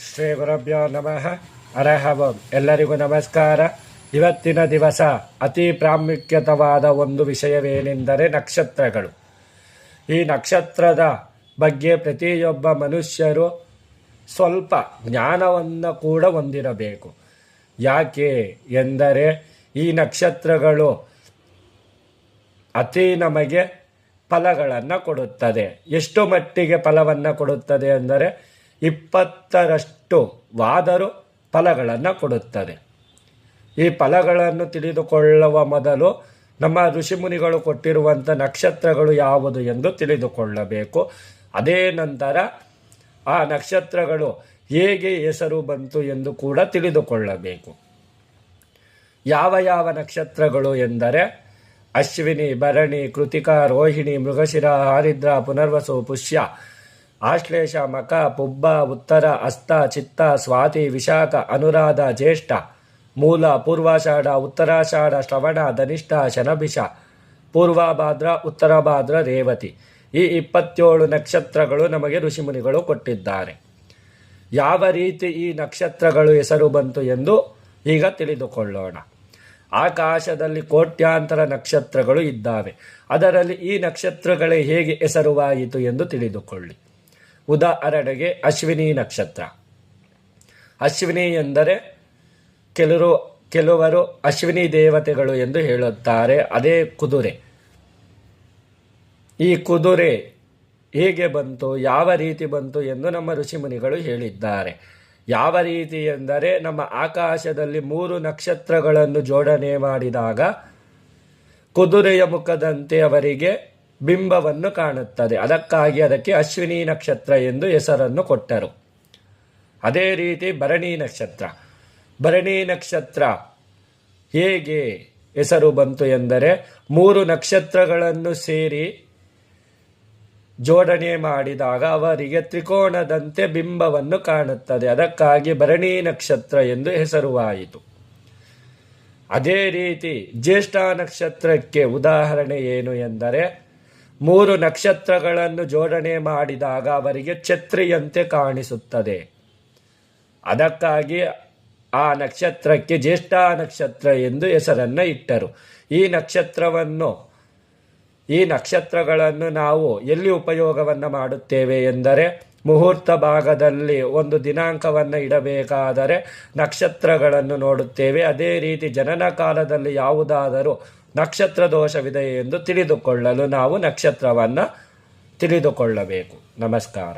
ಶ್ರೀ ಗುರುಭ್ಯೋ ನಮಃ. ಅರಹವಂ. ಎಲ್ಲರಿಗೂ ನಮಸ್ಕಾರ. ಇವತ್ತಿನ ದಿವಸ ಅತಿ ಪ್ರಾಮುಖ್ಯತವಾದ ಒಂದು ವಿಷಯವೇನೆಂದರೆ ನಕ್ಷತ್ರಗಳು. ಈ ನಕ್ಷತ್ರದ ಬಗ್ಗೆ ಪ್ರತಿಯೊಬ್ಬ ಮನುಷ್ಯರು ಸ್ವಲ್ಪ ಜ್ಞಾನವನ್ನು ಕೂಡ ಹೊಂದಿರಬೇಕು. ಯಾಕೆ ಎಂದರೆ ಈ ನಕ್ಷತ್ರಗಳು ಅತಿ ನಮಗೆ ಫಲಗಳನ್ನು ಕೊಡುತ್ತದೆ. ಎಷ್ಟು ಮಟ್ಟಿಗೆ ಫಲವನ್ನು ಕೊಡುತ್ತದೆ ಅಂದರೆ ಇಪ್ಪತ್ತರಷ್ಟು ವಾದರು ಫಲಗಳನ್ನು ಕೊಡುತ್ತದೆ. ಈ ಫಲಗಳನ್ನು ತಿಳಿದುಕೊಳ್ಳುವ ಮೊದಲು ನಮ್ಮ ಋಷಿಮುನಿಗಳು ಕೊಟ್ಟಿರುವಂಥ ನಕ್ಷತ್ರಗಳು ಯಾವುದು ಎಂದು ತಿಳಿದುಕೊಳ್ಳಬೇಕು. ಅದೇ ನಂತರ ಆ ನಕ್ಷತ್ರಗಳು ಹೇಗೆ ಹೆಸರು ಬಂತು ಎಂದು ಕೂಡ ತಿಳಿದುಕೊಳ್ಳಬೇಕು. ಯಾವ ಯಾವ ನಕ್ಷತ್ರಗಳು ಎಂದರೆ ಅಶ್ವಿನಿ, ಭರಣಿ, ಕೃತಿಕಾ, ರೋಹಿಣಿ, ಮೃಗಶಿರ, ಹಾರಿದ್ರ, ಪುನರ್ವಸು, ಪುಷ್ಯ ಆಶ್ಲೇಷ, ಮಕ, ಪುಬ್ಬ, ಉತ್ತರ, ಅಸ್ತ, ಚಿತ್ತ, ಸ್ವಾತಿ, ವಿಶಾಖ, ಅನುರಾಧ, ಜ್ಯೇಷ್ಠ. ಮೂಲ, ಪೂರ್ವಾಷಾಢ, ಉತ್ತರಾಷಾಢ, ಶ್ರವಣ, ಧನಿಷ್ಠ, ಶನಭಿಷ. ಪೂರ್ವಭಾದ್ರ ಉತ್ತರಭಾದ್ರ ರೇವತಿ. ಈ ಇಪ್ಪತ್ತೇಳು ನಕ್ಷತ್ರಗಳು ನಮಗೆ ಋಷಿಮುನಿಗಳು ಕೊಟ್ಟಿದ್ದಾರೆ. ಯಾವ ರೀತಿ ಈ ನಕ್ಷತ್ರಗಳು ಹೆಸರು ಬಂತು ಎಂದು ಈಗ ತಿಳಿದುಕೊಳ್ಳೋಣ. ಆಕಾಶದಲ್ಲಿ ಕೋಟ್ಯಾಂತರ ನಕ್ಷತ್ರಗಳು ಇದ್ದಾವೆ. ಅದರಲ್ಲಿ ಈ ನಕ್ಷತ್ರಗಳೇ ಹೇಗೆ ಹೆಸರುವಾಯಿತು ಎಂದು ತಿಳಿದುಕೊಳ್ಳಿ. ಉದಾಹರಣೆಗೆ ಅಶ್ವಿನಿ ನಕ್ಷತ್ರ. ಅಶ್ವಿನಿ ಎಂದರೆ ಕೆಲವರು ಕೆಲವರು ಅಶ್ವಿನಿ ದೇವತೆಗಳು ಎಂದು ಹೇಳುತ್ತಾರೆ. ಅದೇ ಕುದುರೆ. ಈ ಕುದುರೆ ಹೇಗೆ ಬಂತು, ಯಾವ ರೀತಿ ಬಂತು ಎಂದು ನಮ್ಮ ಋಷಿಮುನಿಗಳು ಹೇಳಿದ್ದಾರೆ. ಯಾವ ರೀತಿ ಎಂದರೆ ನಮ್ಮ ಆಕಾಶದಲ್ಲಿ ಮೂರು ನಕ್ಷತ್ರಗಳನ್ನು ಜೋಡಣೆ ಮಾಡಿದಾಗ ಕುದುರೆಯ ಮುಖದಂತೆ ಅವರಿಗೆ ಬಿಂಬವನ್ನು ಕಾಣುತ್ತದೆ. ಅದಕ್ಕಾಗಿ ಅದಕ್ಕೆ ಅಶ್ವಿನಿ ನಕ್ಷತ್ರ ಎಂದು ಹೆಸರನ್ನು ಕೊಟ್ಟರು. ಅದೇ ರೀತಿ ಭರಣಿ ನಕ್ಷತ್ರ. ಭರಣಿ ನಕ್ಷತ್ರ ಹೇಗೆ ಹೆಸರು ಬಂತು ಎಂದರೆ, ಮೂರು ನಕ್ಷತ್ರಗಳನ್ನು ಸೇರಿ ಜೋಡಣೆ ಮಾಡಿದಾಗ ಅವರಿಗೆ ತ್ರಿಕೋಣದಂತೆ ಬಿಂಬವನ್ನು ಕಾಣುತ್ತದೆ. ಅದಕ್ಕಾಗಿ ಭರಣಿ ನಕ್ಷತ್ರ ಎಂದು ಹೆಸರುವಾಯಿತು. ಅದೇ ರೀತಿ ಜ್ಯೇಷ್ಠ ನಕ್ಷತ್ರಕ್ಕೆ ಉದಾಹರಣೆ ಏನು ಎಂದರೆ ಮೂರು ನಕ್ಷತ್ರಗಳನ್ನು ಜೋಡಣೆ ಮಾಡಿದಾಗ ಅವರಿಗೆ ಛತ್ರಿಯಂತೆ ಕಾಣಿಸುತ್ತದೆ. ಅದಕ್ಕಾಗಿ ಆ ನಕ್ಷತ್ರಕ್ಕೆ ಜ್ಯೇಷ್ಠ ನಕ್ಷತ್ರ ಎಂದು ಹೆಸರನ್ನು ಇಟ್ಟರು. ಈ ನಕ್ಷತ್ರವನ್ನು, ಈ ನಕ್ಷತ್ರಗಳನ್ನು ನಾವು ಎಲ್ಲಿ ಉಪಯೋಗವನ್ನು ಮಾಡುತ್ತೇವೆ ಎಂದರೆ, ಮುಹೂರ್ತ ಭಾಗದಲ್ಲಿ ಒಂದು ದಿನಾಂಕವನ್ನು ಇಡಬೇಕಾದರೆ ನಕ್ಷತ್ರಗಳನ್ನು ನೋಡುತ್ತೇವೆ. ಅದೇ ರೀತಿ ಜನನ ಕಾಲದಲ್ಲಿ ಯಾವುದಾದರೂ ನಕ್ಷತ್ರ ದೋಷವಿದೆ ಎಂದು ತಿಳಿದುಕೊಳ್ಳಲು ನಾವು ನಕ್ಷತ್ರವನ್ನು ತಿಳಿದುಕೊಳ್ಳಬೇಕು. ನಮಸ್ಕಾರ.